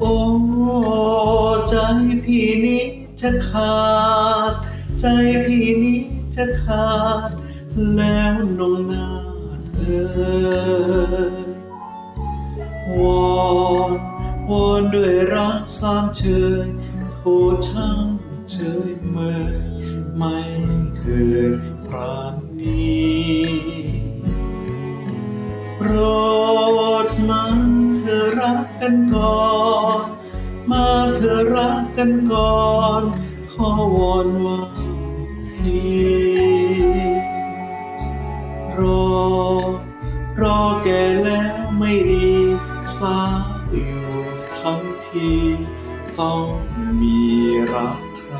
โอ้ใจพี่นี้จะขาด ใจพี่นี้จะขาด แล้วนงนาเอ่ยวอนวอนด้วยรักสามเชยโทช่างเชยเมื่อไม่เคยปราณีโปรอ กันก่อน มาเธอรักกันก่อน ขอวอนว่าพี่รอ รอแก่แล้วไม่ดีสาอยู่ทั้งทีต้องมีรักใคร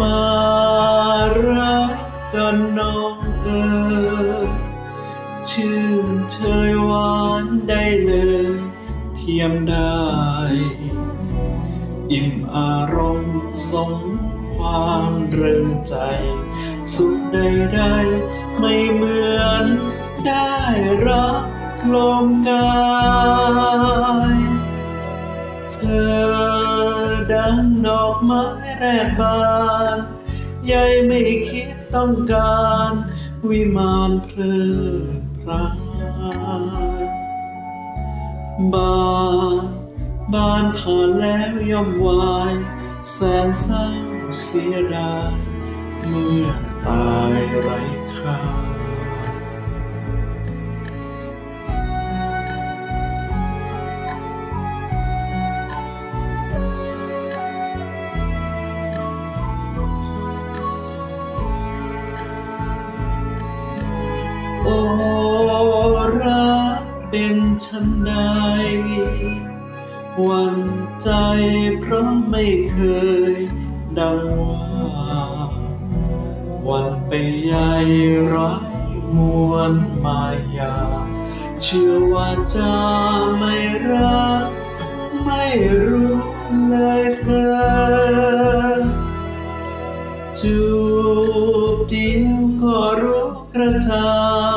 มารักกันน้องเอ๋ย ยมได้ อิ่มอารมณ์สมความเริงใจ สุขใดๆไม่เหมือนได้รักลมกายเธอดังดอกไม้แรกบานใยไม่คิดต้องการ วิมานเพลิดเพลาน บานบานผ่านแล้วย่อมวาย แสนเศร้าเสียดายเมื่อตายไร้ค่าโอ้ เป็นฉันใดหวันใจเพราะไม่เคยดังว่าวันไปใหญ่ร้ายมวลมายา เชื่อว่าจะไม่รัก ไม่รู้เลยเธอ จูบเดียวก็รู้กระจ่า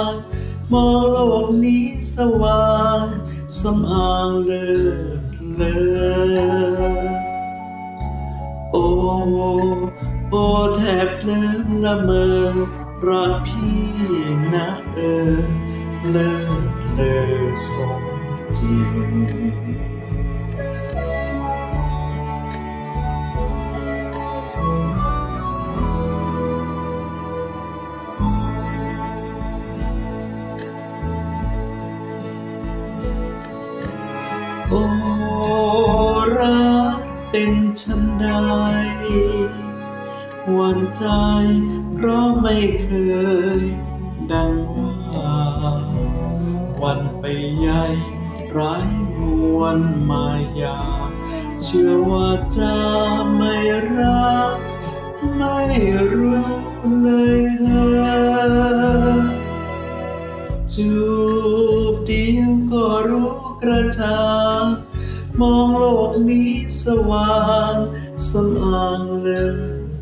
ง มองโลกนี้สว่างสำอางเลิศเลอโอ้โอ้แทบเลิมละเมอรักพี่นะเออเลิศเลอสมจริง โอรักเป็นฉันใดหวั่นใจเพราะไม่เคย ดังว่าวันไปใหญ่ร้ายมวลมายา เชื่อว่าจะไม่รัก ไม่รู้เลยเธอ จูบเดียวก็รู้กระจาง มองโลกนี้สว่างสำอางเลิ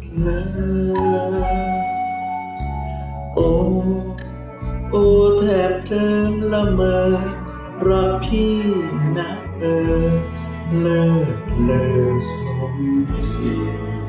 ศเลอโอ้โอ้แทบเติมละเมอรักพี่นะเออเลิศเลอสมจริง